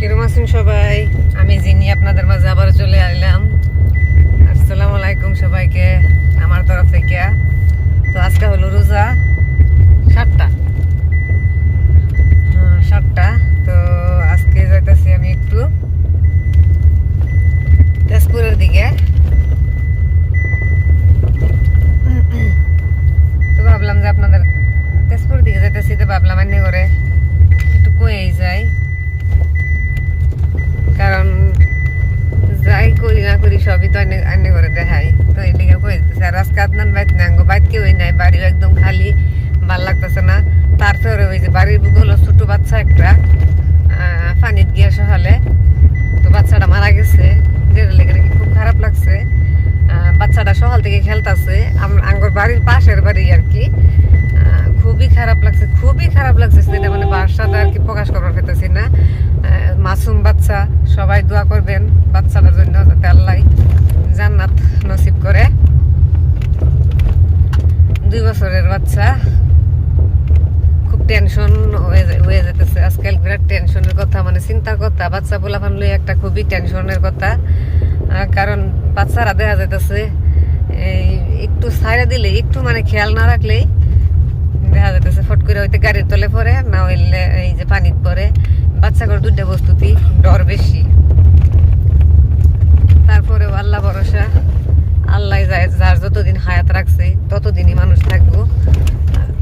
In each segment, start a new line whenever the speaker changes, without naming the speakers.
কিরম আছেন সবাই? আমি জিনি, আপনাদের মাঝে আবার চলে আসলাম। আসসালামু আলাইকুম সবাইকে, আমার তরফ থেকে। করি করি সবই তো আনে আনে করে দেখাই। তো লিগে কই দিতেছে আর আজকে আপনার বাইত না আঙ্গো বাইত কেউই নাই, বাড়িও একদম খালি, ভালো লাগতেছে না। তারপরে ওই যে বাড়ির বুক হলো ছোট বাচ্চা একটা পানিত গিয়ে সহালে তো বাচ্চাটা মারা গেছে যেটা লেগে নাকি খুব খারাপ লাগছে। বাচ্চাটা সকাল থেকে খেলতেছে আঙ্গর বাড়ির পাশের বাড়ি আর কি। খুবই খারাপ লাগছে, খুবই খারাপ লাগছে সেটা মানে বাসাটা আর কি প্রকাশ করবার পেতেছি না আহ, মাসুম বাচ্চা সবাই দোয়া করবেন বাচ্চাটার জন্য যাতে আল্লাহ জান্নাত নসিব করে দুই বছরের বাচ্চা। খুব টেনশন হয়ে যেতেছে আজকাল বিরাট টেনশনের কথা মানে চিন্তার কথা। বাচ্চা বলা ফানলে একটা খুবই টেনশনের কথা। কারণ বাচ্চারা দেখা যাইতেছে, এই একটু ছাইড়া দিলে একটু মানে খেয়াল না রাখলেই দেখা যাইতেছে ফট করে হইতে গাড়ির তলে পড়ে, না হইলে এই যে পানিত পড়ে। বাচ্চাগুলো দুইটা বস্তুতেই থাকব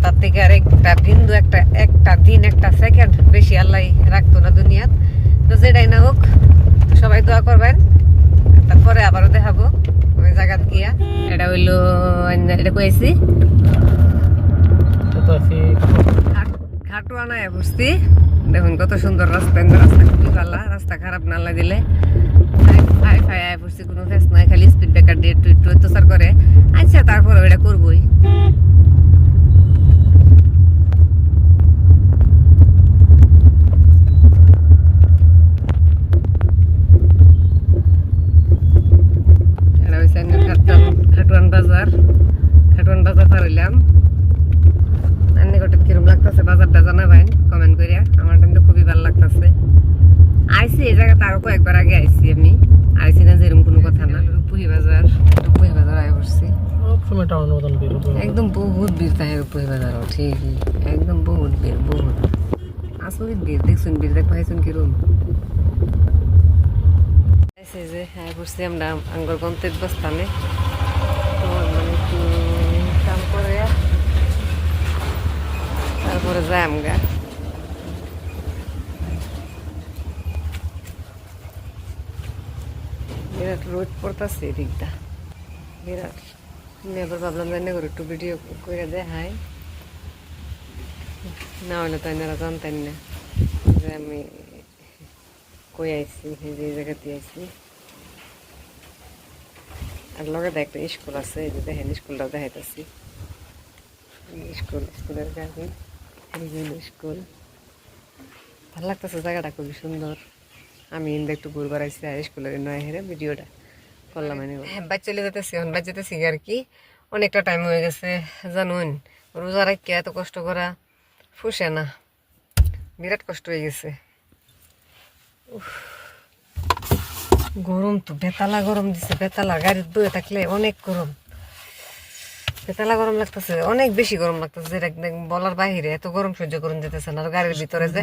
তার থেকে আর একটা বিন্দু একটা একটা দিন একটা সেকেন্ড বেশি আল্লাহ রাখতো না দুনিয়াত। তো যেটাই না হোক সবাই দোয়া করবেন। তারপরে আবারও দেখাবো ওই জায়গাত গিয়া। এটা হইল এটা কয়েছি খাটুয়া নাই বুঝছি দেখুন কত সুন্দর রাস্তা রাস্তা খুবই ভালো। রাস্তা খারাপ না লাগিলে ফাই ফাই আয় পড়ছি কোনো ফেস নাই খালি স্পিড ব্রেকার দিয়ে একটু একটু অত্যাচার করে। আচ্ছা তারপরে ওটা করবোই এটা হয়েছে খাটুয়ান বাজার খাটুয়ান বাজার পার হইলাম গোটে কিরম লাগতেছে বাজারটা জানাবেন কমেন্ট করিয়া আমার কিন্তু খুবই ভালো লাগতেছে। আইসি এই জায়গাতে আরও কয়েকবার আগে আইসি আমি। আইসি না যেরকম কোনো কথা না। রূপুহি বাজার রূপুহি বাজার আয়
হতো
একদম বহুত ভিড় থাকে রূপুহি বাজারও ঠিকই। একদম বহুত ভিড় বহুত। আসলে ভিড় দেখছুন ভিড় দেখ পাইছুন কিরম যে আমরা আঙ্গর গন্তব্যস্থানে। তো আমগা বিরাট রোদ পড়তেছে এদিকটা বিরাট আমি আবার ভাবলাম জানি করে একটু ভিডিও করে দেখাই না হলে তো এনারা জানতেন না যে আমি কই আইছি এই যে জায়গাতে আইছি আর লগে একটা স্কুল আছে এই যে দেখেন স্কুলটাও দেখাইতেছি স্কুল স্কুলের গাড়ি বিভিন্ন স্কুল। ভালো লাগতেছে, জায়গাটা খুবই সুন্দর। আমি ইন্দা একটু ঘুরবার আর স্কুলের নয় হেরে ভিডিওটা করলাম এনে হ্যাঁ বাইর চলে যেতেছি, এখন বাইর যেতেছি আর কি। অনেকটা টাইম হয়ে গেছে, জানুন। রোজা রাখি এত কষ্ট করা, ফুসে না। বিরাট কষ্ট হয়ে গেছে। গরম তো, বেতালা গরম দিছে, বেতালা, গাড়ির বয়ে থাকলে অনেক গরম। বেতালা গরম লাগতেছে অনেক বেশি গরম লাগতেছে যেটা বলার বাহিরে এত গরম সহ্য করুন যেতেছে না আর গাড়ির ভিতরে যে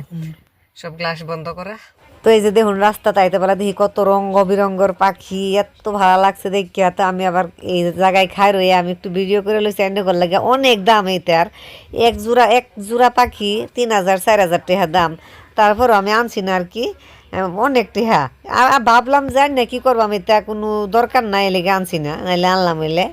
সব গ্লাস বন্ধ করা। তো এই যে দেখুন রাস্তা তাইতে বেলা দেখি কত রঙ্গ বিরঙ্গর পাখি এত ভালো লাগছে দেখি তো আমি আবার এই জায়গায় খাই রয়ে আমি একটু ভিডিও করে লইছি এনে করে লাগে অনেক দাম এইটার এক জোড়া এক জোড়া পাখি তিন হাজার চার হাজার টাকা দাম। তারপর আমি আনছি না আর কি অনেক টিহা। আর আর ভাবলাম জানি না কি করব আমি তা কোনো দরকার নাই লেগে আনছি না নাইলে আনলাম হইলে